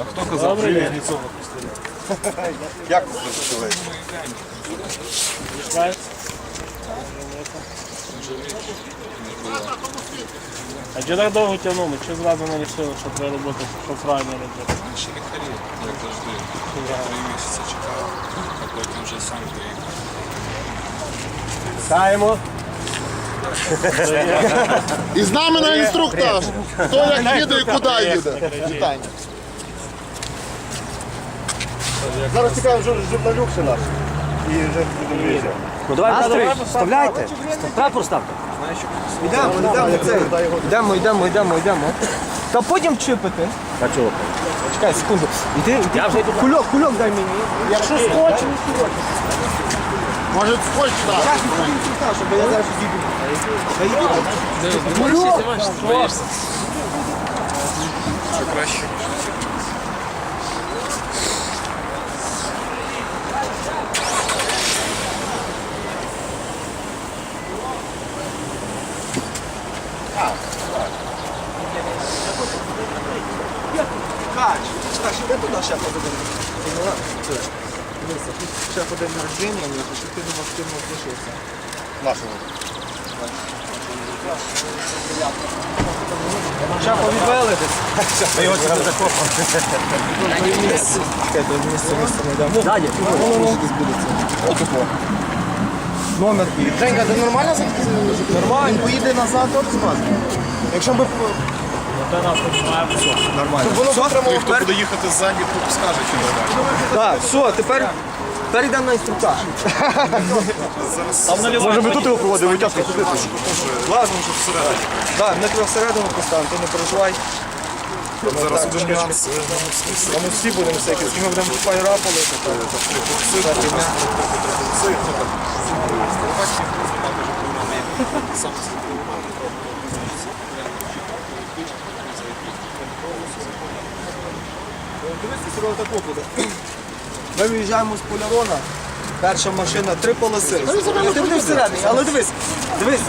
А хто казав, що я Ніцова Як ви почали? А чи так довго тягнули? Чи зразу не вирішили, що треба робити, що правильно робити? Не хотів, як завжди. Три місяці чекав, а потім вже сам приїхав. Даємо. І з нами на інструктаж. Хто як їде і куди їде. Вітання. Зараз цікаво журналюкси наш. І вже будемо виїжджати. Ну давай вставляйте. Прапор ставте. Йдемо, йдемо, це. Йдемо, йдемо, йдемо, йдемо. Та потім чіпити. А чого? Чекай, секунду. Іди, іди. Я вже йду. Кульок, кульок дай мені. Якщо скотч, Може скотч так. я інструктаж, бо я зараз їду. Та йди. Кульок. Що краще? Так, що ти туди шефа буде? Дивися, тут шефа день народження, нього, щоб ти не активно залишився. Нашого. Шефа відвели десь. Ми його сюди закопали. Місце. Чекайте, місце, не. Дядя. Номер. Женька, ти нормально Нормально. Він поїде назад, от скаже. Якщо би Нормально. воно Все, витримало, Хто буде їхати ззаді, тут скаже, чи не так. Так, все, тепер, тепер йдемо на інструктаж. Може би тут його проводили, витяжку туди. Ладно, що всередині. Так, ми тебе всередину поставимо, ти не переживай. Зараз Так, один нюанс. е, ми всі будемо всякі, з ми будемо фаєра палити. Всякі дня. Дивіться, сюди тако буде. Ми виїжджаємо з Полярона. Перша машина, три полоси. Ти не всередині, але дивись, дивись.